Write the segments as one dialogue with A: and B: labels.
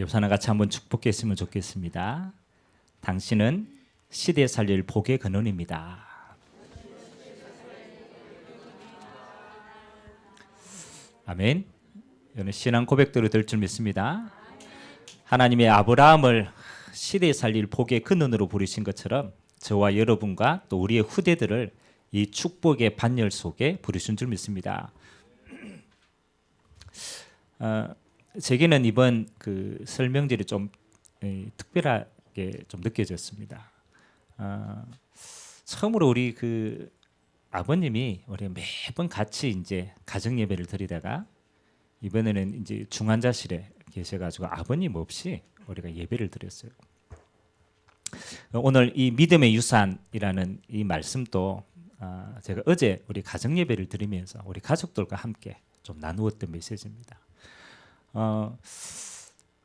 A: 옆사람 같이 한번 축복했으면 좋겠습니다. 당신은 시대 살릴 복의 근원입니다. 아멘. 이는 신앙 고백대로 될 줄 믿습니다. 하나님의 아브라함을 시대에 살릴 복의 근원으로 부르신 것처럼 저와 여러분과 또 우리의 후대들을 이 축복의 반열 속에 부르신 줄 믿습니다. 어, 제게는 이번 그 설명들이 좀 에, 특별하게 좀 느껴졌습니다. 어, 처음으로 우리 그 아버님이 우리 매번 같이 이제 가정 예배를 드리다가 이번에는 이제 중환자실에 계셔가지고 아버님 없이 우리가 예배를 드렸어요. 오늘 이 믿음의 유산이라는 이 말씀도 아, 제가 어제 우리 가정 예배를 드리면서 우리 가족들과 함께 좀 나누었던 메시지입니다. 어,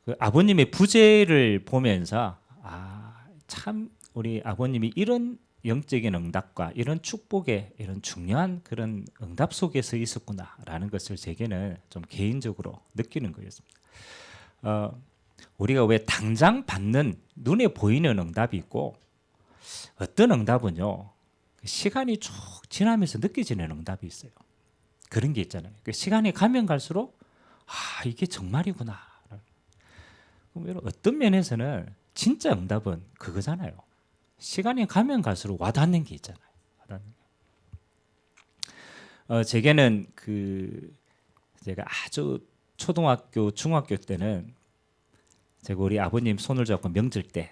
A: 그 아버님의 부재를 보면서 아, 참 우리 아버님이 이런 영적인 응답과 이런 축복의 이런 중요한 그런 응답 속에서 있었구나라는 것을 제게는 좀 개인적으로 느끼는 거였습니다. 어, 우리가 왜 당장 받는 눈에 보이는 응답이 있고 어떤 응답은요 시간이 쭉 지나면서 느껴지는 응답이 있어요. 그런 게 있잖아요. 그 시간이 가면 갈수록 아 이게 정말이구나. 그러면 어떤 면에서는 진짜 응답은 그거잖아요. 시간이 가면 갈수록 와닿는 게 있잖아요. 와닿는 게. 어, 제게는 그 제가 아주 초등학교, 중학교 때는 제가 우리 아버님 손을 잡고 명절 때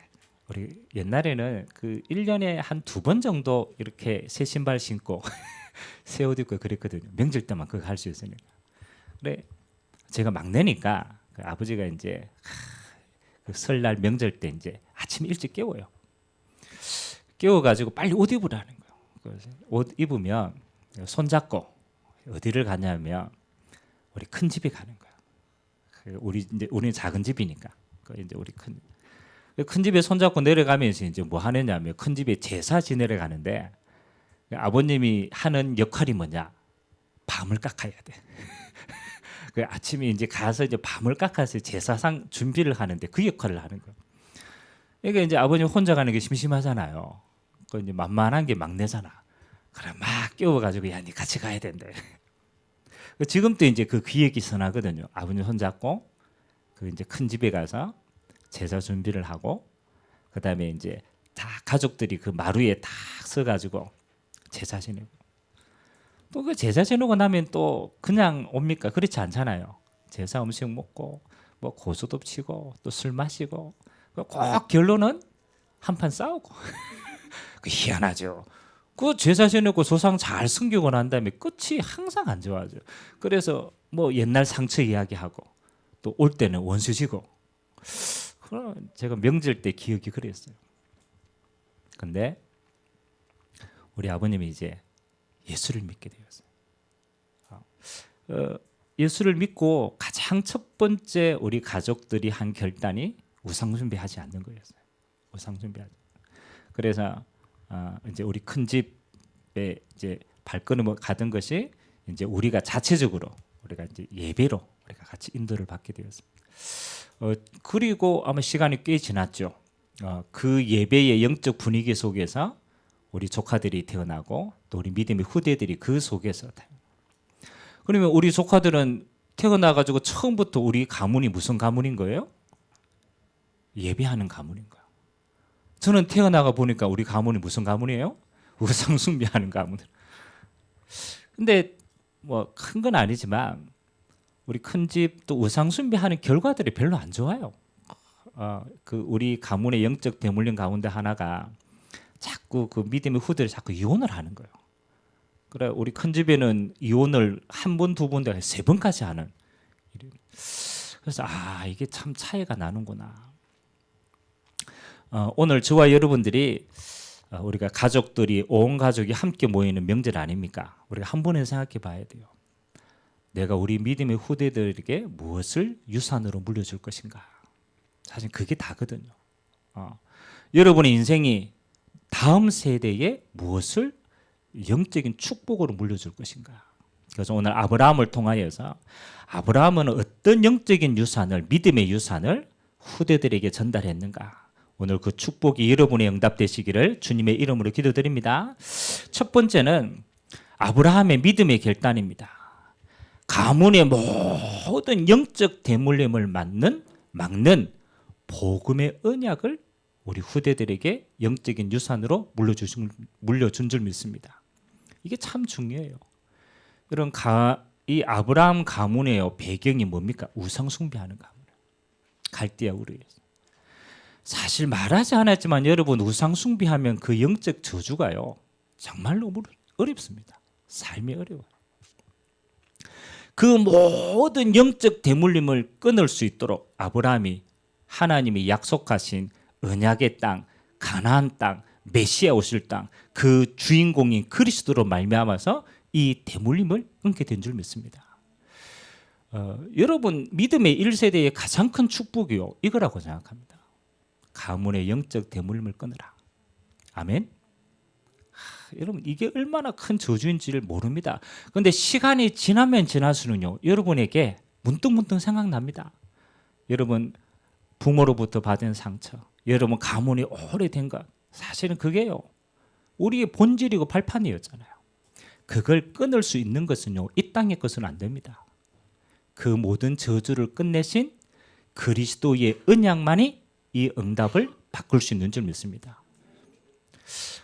A: 우리 옛날에는 그 1년에 한 두 번 정도 이렇게 새 신발 신고 새 옷 입고 그랬거든요. 명절 때만 그거 할 수 있으니까. 그래 제가 막내니까 그 아버지가 이제 그 설날 명절 때 이제 아침 일찍 깨워요. 깨워가지고 빨리 옷 입으라는 거예요. 옷 입으면 손 잡고 어디를 가냐면 우리 큰 집에 가는 거야. 그 우리 이제 우리는 작은 집이니까 그 이제 우리 큰. 큰 집에 손잡고 내려가면서 이제 뭐 하느냐면 큰 집에 제사 지내러 가는데 아버님이 하는 역할이 뭐냐? 밤을 깎아야 돼. 그 아침에 이제 가서 이제 밤을 깎아서 제사상 준비를 하는데 그 역할을 하는 거예요. 그러니까 이제 아버님 혼자 가는 게 심심하잖아요. 그 이제 만만한 게 막내잖아. 그래 막 깨워가지고 야니 같이 가야 된대. 그 지금도 이제 그 기획이 선하거든요. 아버님 손잡고 그 이제 큰 집에 가서 제사 준비를 하고 그다음에 이제 다 가족들이 그 마루에 딱 서가지고 제사 지내고 또 그 제사 지내고 나면 또 그냥 옵니까? 그렇지 않잖아요. 제사 음식 먹고 뭐 고수도 치고 또 술 마시고 꼭 결론은 한 판 싸우고 그 희한하죠. 그 제사 지내고 조상 잘 숨기고 난 다음에 끝이 항상 안 좋아져. 그래서 뭐 옛날 상처 이야기하고 또 올 때는 원수지고. 그럼 제가 명절 때 기억이 그랬어요. 근데 우리 아버님이 이제 예수를 믿게 되었어요. 어, 예수를 믿고 가장 첫 번째 우리 가족들이 한 결단이 우상 숭배하지 않는 거였어요. 우상 숭배하지. 그래서 어, 이제 우리 큰 집에 이제 발걸음을 가던 것이 이제 우리가 자체적으로 우리가 이제 예배로 우리가 같이 인도를 받게 되었습니다. 어, 그리고 아마 시간이 꽤 지났죠. 어, 그 예배의 영적 분위기 속에서 우리 조카들이 태어나고 또 우리 믿음의 후대들이 그 속에서 태- 그러면 우리 조카들은 태어나 가지고 처음부터 우리 가문이 무슨 가문인 거예요? 예배하는 가문인 거야. 저는 태어나가 보니까 우리 가문이 무슨 가문이에요? 우상 숭배하는 가문. 근데 뭐 큰 건 아니지만 우리 큰 집 또 우상 숭배하는 결과들이 별로 안 좋아요. 어, 그 우리 가문의 영적 대물림 가운데 하나가 자꾸 그 믿음의 후대를 자꾸 이혼을 하는 거예요. 그래 우리 큰 집에는 이혼을 한 번, 두 번, 세 번까지 하는. 그래서 아 이게 참 차이가 나는구나. 어, 오늘 저와 여러분들이 어, 우리가 가족들이 온 가족이 함께 모이는 명절 아닙니까? 우리가 한 번에 생각해 봐야 돼요. 내가 우리 믿음의 후대들에게 무엇을 유산으로 물려줄 것인가? 사실 그게 다거든요. 어. 여러분의 인생이 다음 세대에 무엇을 영적인 축복으로 물려줄 것인가? 그래서 오늘 아브라함을 통하여서 아브라함은 어떤 영적인 유산을 믿음의 유산을 후대들에게 전달했는가? 오늘 그 축복이 여러분의 응답되시기를 주님의 이름으로 기도드립니다. 첫 번째는 아브라함의 믿음의 결단입니다. 가문의 모든 영적 대물림을 막는 막는 복음의 언약을 우리 후대들에게 영적인 유산으로 물려주신 물려준 줄 믿습니다. 이게 참 중요해요. 이런 가, 이 아브라함 가문의 배경이 뭡니까? 우상 숭배하는 가문. 갈대아 우르에서. 사실 말하지 않았지만 여러분 우상 숭배하면 그 영적 저주가요. 정말 너무 어렵습니다. 삶이 어려워요. 그 모든 영적 대물림을 끊을 수 있도록 아브라함이 하나님이 약속하신 언약의 땅, 가나안 땅, 메시아 오실 땅, 그 주인공인 그리스도로 말미암아서 이 대물림을 끊게 된 줄 믿습니다. 어, 여러분 믿음의 1세대의 가장 큰 축복이요 이거라고 생각합니다. 가문의 영적 대물림을 끊으라. 아멘. 하, 여러분 이게 얼마나 큰 저주인지를 모릅니다. 그런데 시간이 지나면 지날수록요 여러분에게 문득문득 생각납니다. 여러분 부모로부터 받은 상처, 여러분 가문이 오래된 것 사실은 그게요 우리의 본질이고 발판이었잖아요. 그걸 끊을 수 있는 것은요 이 땅의 것은 안 됩니다. 그 모든 저주를 끝내신 그리스도의 언약만이 이 응답을 바꿀 수 있는 줄 믿습니다.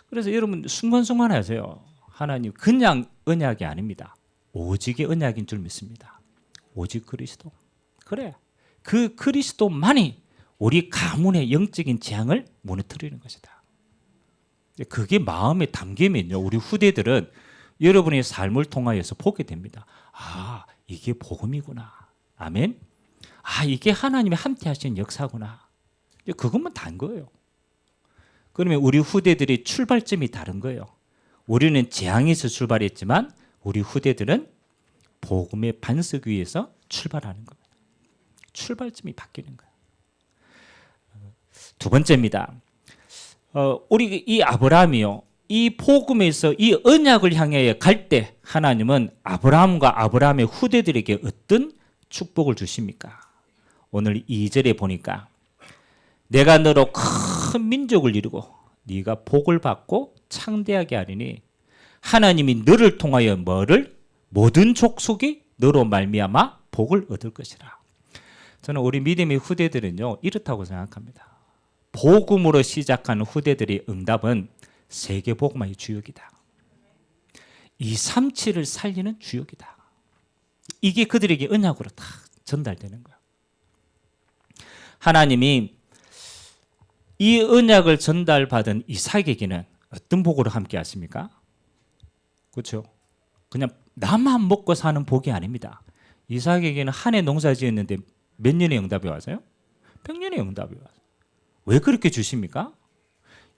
A: 그래서 여러분 순간순간 하세요. 하나님 그냥 언약이 아닙니다. 오직의 언약인 줄 믿습니다. 오직 그리스도. 그래. 그 그리스도만이 우리 가문의 영적인 재앙을 무너뜨리는 것이다. 그게 마음에 담기면요. 우리 후대들은 여러분의 삶을 통하여서 보게 됩니다. 아, 이게 복음이구나. 아멘. 아, 이게 하나님이 함께 하신 역사구나. 그것만 단 거예요. 그러면 우리 후대들의 출발점이 다른 거예요. 우리는 재앙에서 출발했지만 우리 후대들은 복음의 반석 위에서 출발하는 겁니다. 출발점이 바뀌는 거예요. 두 번째입니다. 어, 우리 이 아브라함이요. 이 복음에서 이 언약을 향해 갈 때 하나님은 아브라함과 아브라함의 후대들에게 어떤 축복을 주십니까? 오늘 2절에 보니까 내가 너로 큰 민족을 이루고 네가 복을 받고 창대하게 하리니 하나님이 너를 통하여 뭐를 모든 족속이 너로 말미암아 복을 얻을 것이라. 저는 우리 믿음의 후대들은요 이렇다고 생각합니다. 복음으로 시작하는 후대들의 응답은 세계 복음의 주역이다. 이 삼치를 살리는 주역이다. 이게 그들에게 언약으로 다 전달되는 거야. 하나님이 이 언약을 전달받은 이삭에게는 어떤 복으로 함께 하십니까? 그렇죠? 그냥 나만 먹고 사는 복이 아닙니다. 이삭에게는 한 해 농사 지었는데 몇 년의 응답이 와서요? 100년의 응답이 와서. 왜 그렇게 주십니까?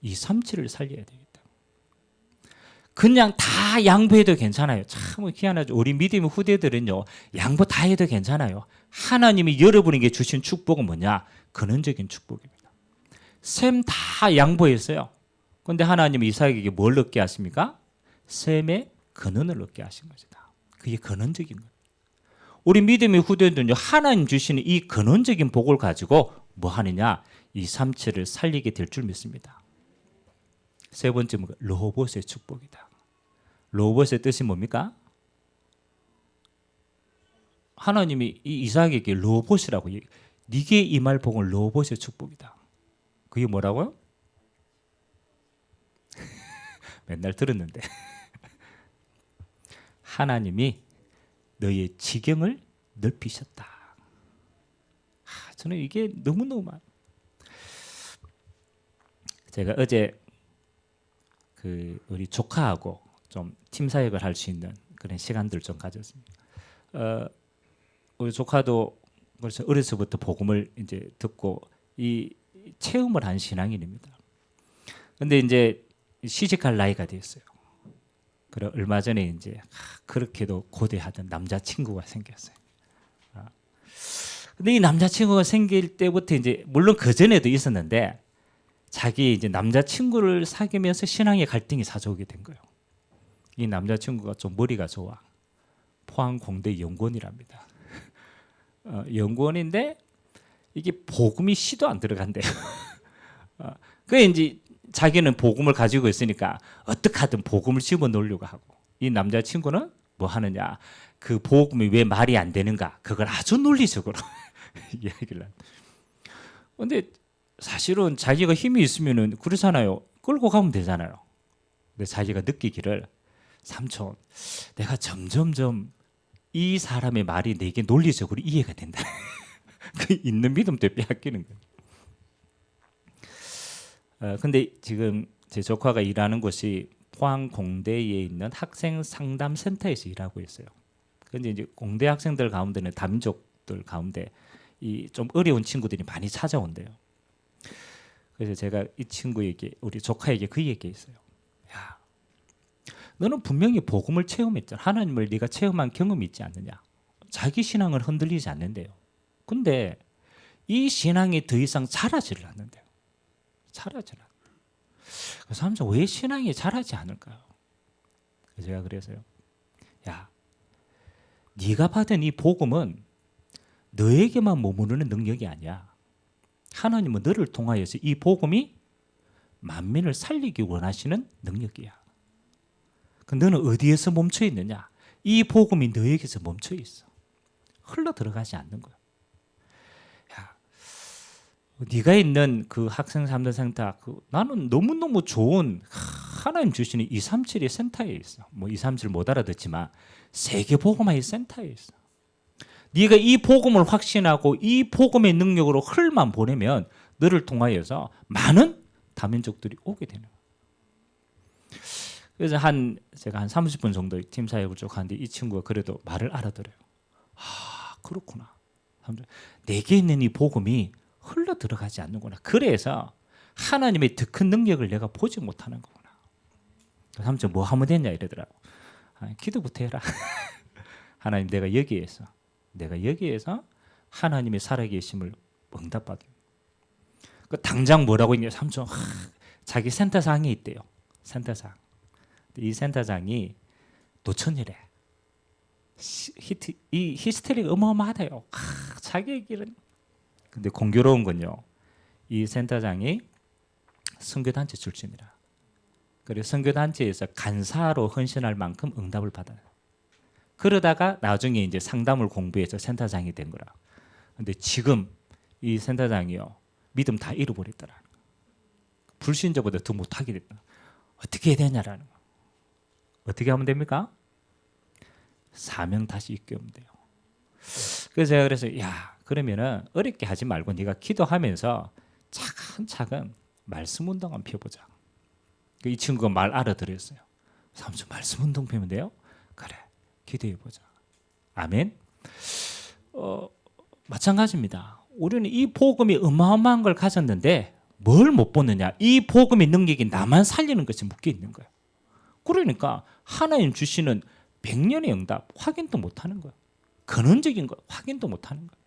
A: 이 삼치를 살려야 되겠다. 그냥 다 양보해도 괜찮아요. 참 희한하죠. 우리 믿음의 후대들은요, 양보 다 해도 괜찮아요. 하나님이 여러분에게 주신 축복은 뭐냐? 근원적인 축복입니다. 셈 다 양보했어요. 그런데 하나님이 이삭에게 뭘 얻게 하십니까? 셈의 근원을 얻게 하신 것이다. 그게 근원적인 거예요. 우리 믿음의 후대들은요, 하나님 주시는 이 근원적인 복을 가지고 뭐 하느냐? 이 삼체를 살리게 될 줄 믿습니다. 세 번째는 로봇의 축복이다. 로봇의 뜻이 뭡니까? 하나님이 이 이삭에게 로봇이라고 네게 임할 복은 로봇의 축복이다. 그게 뭐라고요? 맨날 들었는데 하나님이 너의 지경을 넓히셨다. 아, 저는 이게 너무너무 많. 제가 어제 그 우리 조카하고 좀 팀 사역을 할 수 있는 그런 시간들 좀 가졌습니다. 어, 우리 조카도 벌써 어려서부터 복음을 이제 듣고 이 체험을 한 신앙인입니다. 근데 이제 시집갈 나이가 됐어요. 그래 얼마 전에 이제 그렇게도 고대하던 남자 친구가 생겼어요. 아. 근데 이 남자 친구가 생길 때부터 이제 물론 그 전에도 있었는데 자기 이제 남자 친구를 사귀면서 신앙의 갈등이 사져오게 된 거예요. 이 남자 친구가 좀 머리가 좋아. 포항 공대 연구원이랍니다. 어, 연구원인데 이게 복음이 시도 안 들어간대요. 어, 그 이제 자기는 복음을 가지고 있으니까 어떻게 하든 복음을 집어 넣으려고 하고 이 남자 친구는 뭐 하느냐 그 복음이 왜 말이 안 되는가 그걸 아주 논리적으로 이야기를 한. 근데 사실은 자기가 힘이 있으면은 그렇잖아요. 끌고 가면 되잖아요. 근데 자기가 느끼기를 삼촌 내가 점점점 이 사람의 말이 내게 논리적으로 이해가 된다. 그 있는 믿음도 빼앗기는 거예요. 어, 근데 지금 제 조카가 일하는 곳이 포항 공대에 있는 학생 상담 센터에서 일하고 있어요. 근데 이제 공대 학생들 가운데는 다민족들 가운데 이 좀 어려운 친구들이 많이 찾아온대요. 그래서 제가 이 친구에게 우리 조카에게 그 얘기했어요. 야, 너는 분명히 복음을 체험했잖아. 하나님을 네가 체험한 경험이 있지 않느냐. 자기 신앙을 흔들리지 않는데요. 근데 이 신앙이 더 이상 자라지를 않는데요. 자라지 않아. 그래서 삼촌 왜 신앙이 자라지 않을까요? 제가 그래서요. 야, 네가 받은 이 복음은 너에게만 머무르는 능력이 아니야. 하나님은 너를 통하여서 이 복음이 만민을 살리기 원하시는 능력이야. 그 너는 어디에서 멈춰 있느냐? 이 복음이 너에게서 멈춰 있어. 흘러 들어가지 않는 거야. 야, 네가 있는 그 학생 삼들 센터 그 나는 너무 너무 좋은 하나님 주시는 237의 센터에 있어. 뭐 237 못 알아듣지만 세계 복음화의 센터에 있어. 네가 이 복음을 확신하고 이 복음의 능력으로 흘만 보내면 너를 통하여서 많은 다민족들이 오게 되는 거야. 그래서 한 제가 한 30분 정도 팀 사역을 쭉 하는데 이 친구가 그래도 말을 알아들어요. 아 그렇구나. 내게 있는 이 복음이 흘러 들어가지 않는구나. 그래서 하나님의 더 큰 능력을 내가 보지 못하는 거구나. 삼촌 뭐 하면 되냐 이러더라고. 아, 기도부터 해라. 하나님 내가 여기에서 내가 여기에서 하나님의 살아계심을 응답받은. 그 당장 뭐라고 있냐 삼촌 하, 자기 센터장이 있대요. 센터장. 이 센터장이 노천이래. 히트, 이 히스테리가 어마어마하대요. 하, 자기 얘기는. 근데 공교로운 건요. 이 센터장이 선교단체 출신이라. 그리고 선교단체에서 간사로 헌신할 만큼 응답을 받아요. 그러다가 나중에 이제 상담을 공부해서 센터장이 된 거라. 근데 지금 이 센터장이요. 믿음 다 잃어버렸더라. 불신자보다 더 못하게 됐다. 어떻게 해야 되냐라는 거. 어떻게 하면 됩니까? 사명 다시 이끌면 돼요. 그래서 제가 그래서 야 그러면은 어렵게 하지 말고 네가 기도하면서 차근차근 말씀 운동 한번 펴보자. 이 친구가 말 알아들었어요. 삼촌 말씀 운동 펴면 돼요? 그래 기도해 보자. 아멘. 어, 마찬가지입니다. 우리는 이 복음이 어마어마한 걸 가졌는데 뭘 못 보느냐? 이 복음의 능력이 나만 살리는 것이 묶여 있는 거예요. 그러니까 하나님 주시는 백년의 응답 확인도 못 하는 거예요. 근원적인 거 확인도 못 하는 거예요.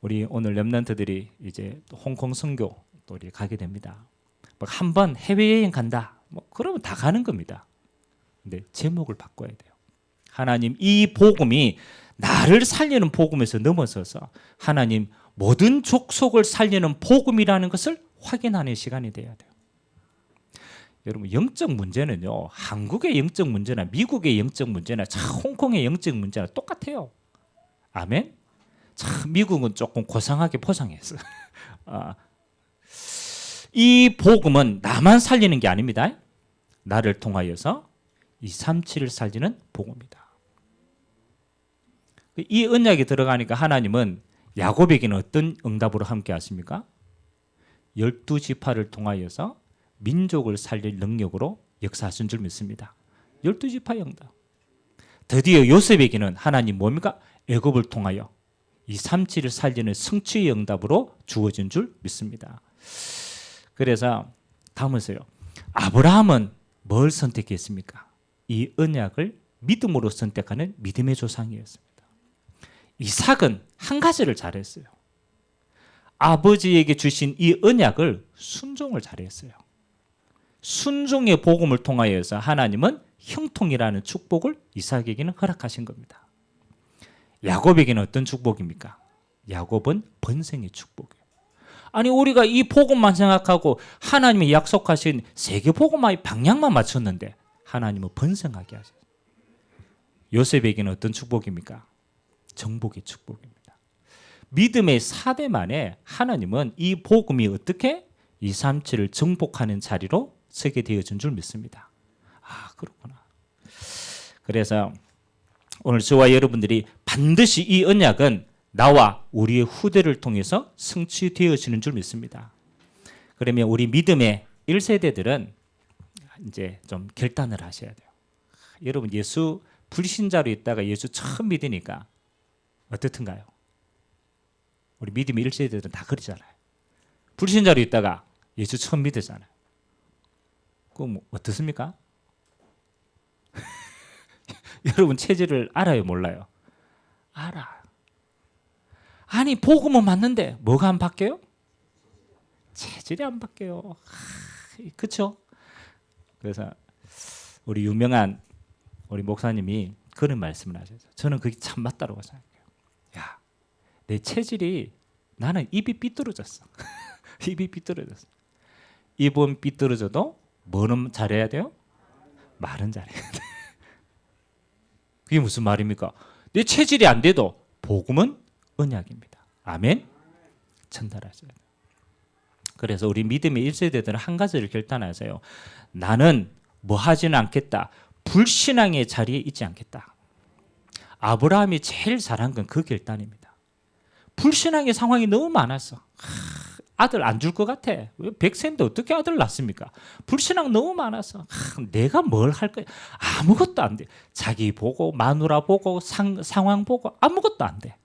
A: 우리 오늘 렘넌트들이 이제 홍콩 선교 또 우리 가게 됩니다. 한번 해외 여행 간다. 뭐 그러면 다 가는 겁니다. 근데 제목을 바꿔야 돼요. 하나님 이 복음이 나를 살리는 복음에서 넘어서서 하나님 모든 족속을 살리는 복음이라는 것을 확인하는 시간이 돼야 돼요. 여러분 영적 문제는요 한국의 영적 문제나 미국의 영적 문제나 자, 홍콩의 영적 문제나 똑같아요. 아멘. 참 미국은 조금 고상하게 포장했어. 아, 이 복음은 나만 살리는 게 아닙니다. 나를 통하여서 이 삼치를 살리는 복음이다. 이 언약에 들어가니까 하나님은 야곱에게는 어떤 응답으로 함께 하십니까? 열두 지파를 통하여서 민족을 살릴 능력으로 역사하신 줄 믿습니다. 열두 지파 응답. 드디어 요셉에게는 하나님 뭡니까? 애굽을 통하여 이 삼치를 살리는 성취의 응답으로 주어진 줄 믿습니다. 그래서 다음은 요 아브라함은 뭘 선택했습니까? 이 언약을 믿음으로 선택하는 믿음의 조상이었습니다. 이삭은 한 가지를 잘했어요. 아버지에게 주신 이 언약을 순종을 잘했어요. 순종의 복음을 통하여서 하나님은 형통이라는 축복을 이삭에게는 허락하신 겁니다. 야곱에게는 어떤 축복입니까? 야곱은 번성의 축복이에요. 아니 우리가 이 복음만 생각하고 하나님이 약속하신 세계 복음의 방향만 맞췄는데 하나님은 번성하게 하셨어요. 요셉에게는 어떤 축복입니까? 정복의 축복입니다. 믿음의 사대 만에 하나님은 이 복음이 어떻게 237을 정복하는 자리로 서게 되어진 줄 믿습니다. 아 그렇구나. 그래서 오늘 저와 여러분들이 반드시 이 언약은 나와 우리의 후대를 통해서 성취되어지는 줄 믿습니다. 그러면 우리 믿음의 1세대들은 이제 좀 결단을 하셔야 돼요. 여러분 예수 불신자로 있다가 예수 처음 믿으니까 어떻든가요? 우리 믿음의 1세대들은 다 그러잖아요. 불신자로 있다가 예수 처음 믿었잖아요. 그럼 어떻습니까? 여러분 체질을 알아요, 몰라요? 알아. 아니 복음은 맞는데 뭐가 안 바뀌어요? 체질이 안 바뀌어요. 그렇죠? 그래서 우리 유명한 우리 목사님이 그런 말씀을 하셨어요. 저는 그게 참 맞다고 생각해요. 야, 내 체질이 나는 입이 삐뚤어졌어. 입이 삐뚤어졌어. 입은 삐뚤어져도 뭐는 잘해야 돼요? 말은 잘해야 돼. 그게 무슨 말입니까? 내 체질이 안 돼도 복음은 언약입니다. 아멘. 전달하셔야 돼요. 그래서 우리 믿음의 1세대들은 한 가지를 결단하세요. 나는 뭐 하지는 않겠다. 불신앙의 자리에 있지 않겠다. 아브라함이 제일 잘한 건 그 결단입니다. 불신앙의 상황이 너무 많았어. 아들 안 줄 것 같아. 왜 백세인데 어떻게 아들 낳습니까? 불신앙 너무 많아서 하, 내가 뭘 할 거야? 아무것도 안 돼. 자기 보고 마누라 보고 상, 상황 보고 아무것도 안 돼.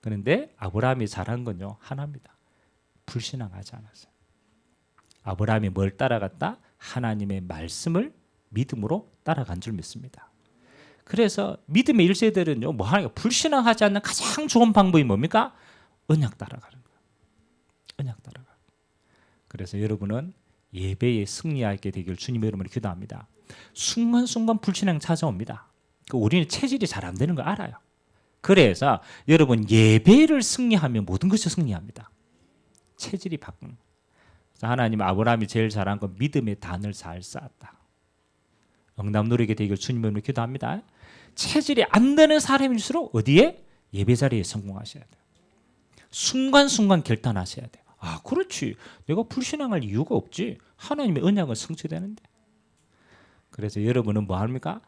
A: 그런데 아브라함이 잘한 건요 하나입니다. 불신앙하지 않았어요. 아브라함이 뭘 따라갔다? 하나님의 말씀을 믿음으로 따라간 줄 믿습니다. 그래서 믿음의 1세들은요 뭐게 불신앙하지 않는 가장 좋은 방법이 뭡니까? 언약 따라가는 거예요. 언약 따라가. 그래서 여러분은 예배에 승리하게 되길 주님의 이름으로 기도합니다. 순간순간 불신앙 찾아옵니다. 그 우리는 체질이 잘 안 되는 거 알아요. 그래서 여러분 예배를 승리하면 모든 것이 승리합니다. 체질이 바꾸는. 하나님 아브라함이 제일 잘한 건 믿음의 단을 잘 쌓았다. 응답 누리게 되길 주님으로 기도합니다. 체질이 안 되는 사람일수록 어디에 예배 자리에 성공하셔야 돼요. 순간순간 결단하셔야 돼요. 아, 그렇지. 내가 불신앙할 이유가 없지. 하나님의 언약은 성취되는데. 그래서 여러분은 뭐 합니까?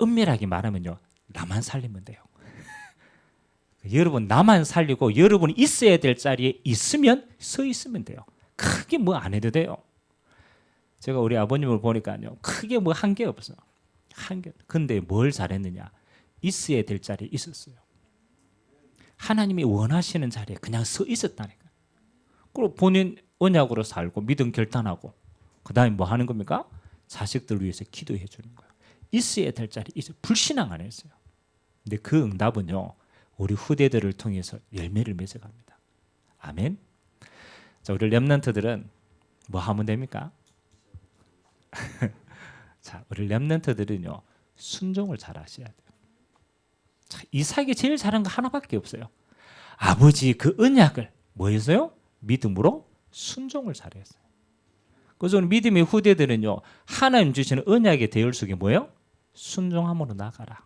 A: 은밀하게 말하면요. 나만 살리면 돼요. 여러분 나만 살리고 여러분이 있어야 될 자리에 있으면 서 있으면 돼요. 크게 뭐 안 해도 돼요. 제가 우리 아버님을 보니까요. 크게 뭐 한 게 없어. 한 게. 근데 뭘 잘했느냐? 있어야 될 자리에 있었어요. 하나님이 원하시는 자리에 그냥 서 있었다니까. 그리고 본인 언약으로 살고 믿음 결단하고 그다음에 뭐 하는 겁니까? 자식들 위해서 기도해 주는 거예요. 있어야 될 자리 있어. 불신앙 안 했어요. 근데 그 응답은요. 우리 후대들을 통해서 열매를 맺어갑니다. 아멘. 자, 우리 렘넌트들은 뭐 하면 됩니까? 자, 우리 렘넌트들은요 순종을 잘 하셔야 돼요. 자, 이삭이 제일 잘한 거 하나밖에 없어요. 아버지 그 언약을 뭐였어요? 믿음으로 순종을 잘했어요. 그래서 믿음의 후대들은요 하나님 주시는 언약의 대열속에 뭐예요? 순종함으로 나가라.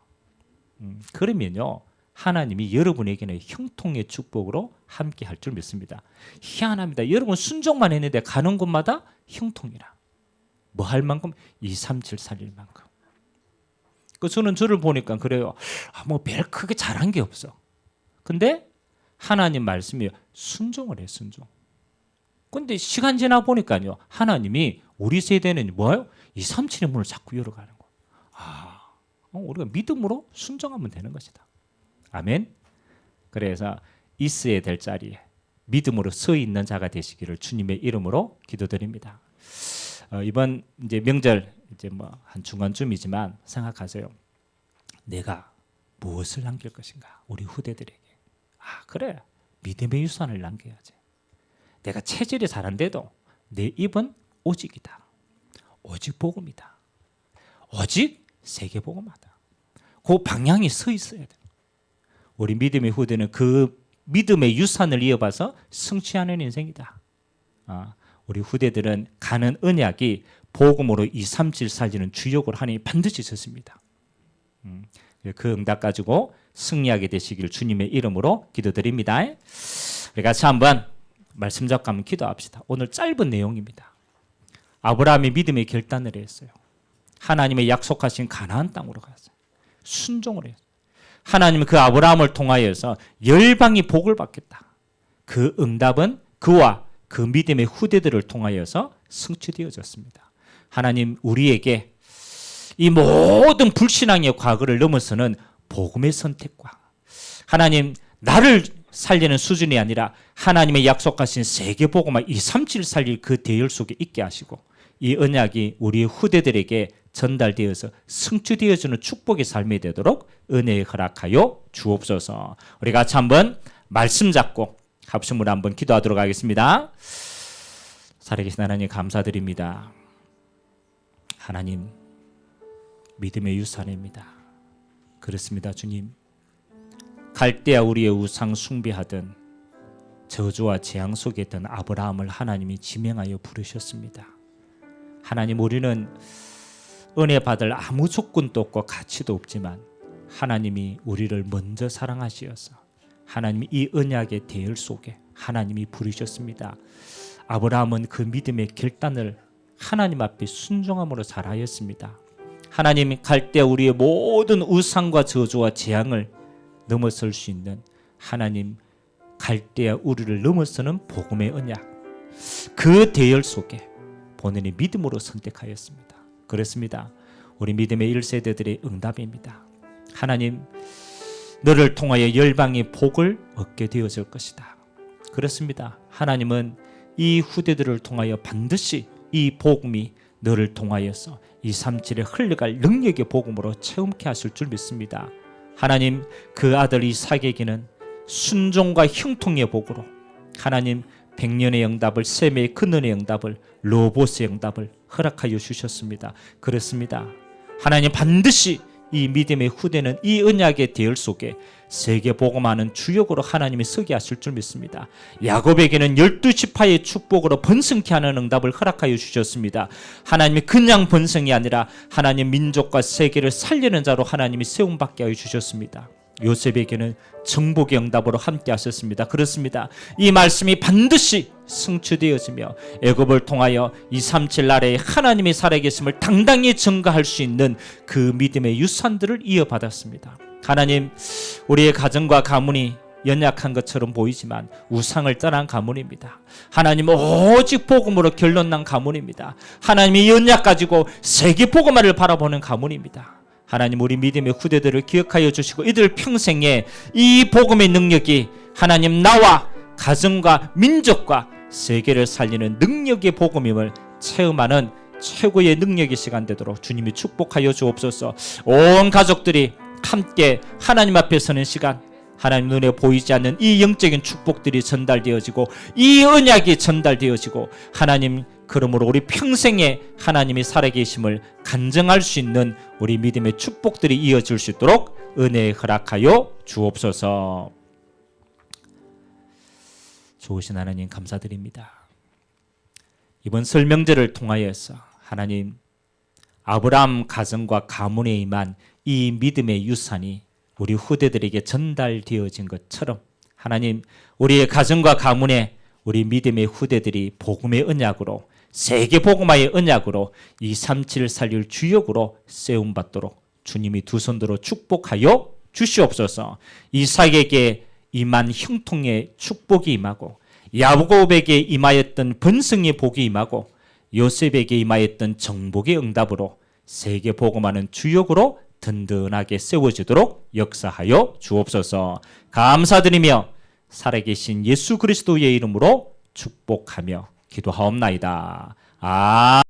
A: 음, 그러면요 하나님이 여러분에게는 형통의 축복으로 함께 할 줄 믿습니다. 희한합니다. 여러분 순종만 했는데 가는 곳마다 형통이라. 뭐 할 만큼 2, 3, 7 살릴 만큼. 그 저는 저를 보니까 그래요. 아, 뭐 별 크게 잘한 게 없어. 근데 하나님 말씀이 순종을 해 순종. 근데 시간 지나 보니까요. 하나님이 우리 세대는 뭐예요? 2, 3, 7의 문을 자꾸 열어가는 거. 아, 어, 우리가 믿음으로 순종하면 되는 것이다. 아멘. 그래서 있어야 될 자리에 믿음으로 서 있는 자가 되시기를 주님의 이름으로 기도드립니다. 어, 이번 이제 명절 이제 뭐 한 중간쯤이지만 생각하세요. 내가 무엇을 남길 것인가? 우리 후대들에게. 아 그래 믿음의 유산을 남겨야지. 내가 체질이 잘안돼도 내 입은 오직이다. 오직 복음이다. 오직 세계 복음하다. 그 방향이 서 있어야 돼. 우리 믿음의 후대는 그 믿음의 유산을 이어봐서 성취하는 인생이다. 아, 우리 후대들은 가는 언약이 복음으로 2, 3, 7 살리는 주역으로 하나님 반드시 섰습니다. 음, 그 응답 가지고 승리하게 되시길 주님의 이름으로 기도드립니다. 우리 같이 한번 말씀 잡고 한번 기도합시다. 오늘 짧은 내용입니다. 아브라함이 믿음의 결단을 했어요. 하나님의 약속하신 가나안 땅으로 갔어요. 순종을 했어요. 하나님은 그 아브라함을 통하여서 열방이 복을 받겠다. 그 응답은 그와 그 믿음의 후대들을 통하여서 성취되어졌습니다. 하나님 우리에게 이 모든 불신앙의 과거를 넘어서는 복음의 선택과 하나님 나를 살리는 수준이 아니라 하나님의 약속하신 세계 복음화 2, 3, 7 살릴 그 대열 속에 있게 하시고 이 언약이 우리 후대들에게 전달되어서 성취되어지는 축복의 삶이 되도록 은혜에 허락하여 주옵소서. 우리 같이 한번 말씀 잡고 합심으로 한번 기도하도록 하겠습니다. 살아계신 하나님 감사드립니다. 하나님 믿음의 유산입니다. 그렇습니다, 주님. 갈대아 우리의 우상 숭배하던 저주와 재앙 속에 있던 아브라함을 하나님이 지명하여 부르셨습니다. 하나님 우리는 은혜 받을 아무 조건도 없고 가치도 없지만 하나님이 우리를 먼저 사랑하시어서 하나님이 이 언약의 대열 속에 하나님이 부르셨습니다. 아브라함은 그 믿음의 결단을 하나님 앞에 순종함으로 잘하였습니다. 하나님이 갈대 우리의 모든 우상과 저주와 재앙을 넘어설 수 있는 하나님 갈대아 우리를 넘어서는 복음의 언약 그 대열 속에 본인이 믿음으로 선택하였습니다. 그렇습니다. 우리 믿음의 1세대들의 응답입니다. 하나님 너를 통하여 열방의 복을 얻게 되어질 것이다. 그렇습니다. 하나님은 이 후대들을 통하여 반드시 이 복음이 너를 통하여서 이 삼칠에 흘러갈 능력의 복음으로 체험케 하실 줄 믿습니다. 하나님 그 아들 이삭에게는 순종과 형통의 복으로 하나님 백년의 응답을 셈의 근원의 응답을 로봇의 응답을 허락하여 주셨습니다. 그렇습니다. 하나님 반드시 이 믿음의 후대는 이 언약의 대열 속에 세계 복음하는 주역으로 하나님이 서게 하실 줄 믿습니다. 야곱에게는 열두 지파의 축복으로 번성케 하는 응답을 허락하여 주셨습니다. 하나님이 그냥 번성이 아니라 하나님 민족과 세계를 살리는 자로 하나님이 세움받게 하여 주셨습니다. 요셉에게는 정복의 응답으로 함께 하셨습니다. 그렇습니다. 이 말씀이 반드시 성취되어지며 애굽을 통하여 237 나라에 하나님의 살아계심을 당당히 증거할 수 있는 그 믿음의 유산들을 이어받았습니다. 하나님 우리의 가정과 가문이 연약한 것처럼 보이지만 우상을 떠난 가문입니다. 하나님 오직 복음으로 결론난 가문입니다. 하나님이 연약 가지고 세계 복음화를 바라보는 가문입니다. 하나님 우리 믿음의 후대들을 기억하여 주시고 이들 평생에 이 복음의 능력이 하나님 나와 가정과 민족과 세계를 살리는 능력의 복음임을 체험하는 최고의 능력의 시간 되도록 주님이 축복하여 주옵소서. 온 가족들이 함께 하나님 앞에 서는 시간 하나님 눈에 보이지 않는 이 영적인 축복들이 전달되어지고 이 언약이 전달되어지고 하나님 그러므로 우리 평생에 하나님이 살아계심을 간증할 수 있는 우리 믿음의 축복들이 이어질 수 있도록 은혜 허락하여 주옵소서. 좋으신 하나님 감사드립니다. 이번 설명제를 통하여서 하나님 아브라함 가정과 가문에 임한 이 믿음의 유산이 우리 후대들에게 전달되어진 것처럼 하나님 우리의 가정과 가문에 우리 믿음의 후대들이 복음의 언약으로 세계 복음화의 언약으로 이 삼치를 살릴 주역으로 세움 받도록 주님이 두 손으로 축복하여 주시옵소서. 이삭에게 임한 형통의 축복이 임하고 야곱에게 임하였던 번성의 복이 임하고 요셉에게 임하였던 정복의 응답으로 세계 복음하는 주역으로 든든하게 세워지도록 역사하여 주옵소서. 감사드리며 살아계신 예수 그리스도의 이름으로 축복하며 기도하옵나이다. 아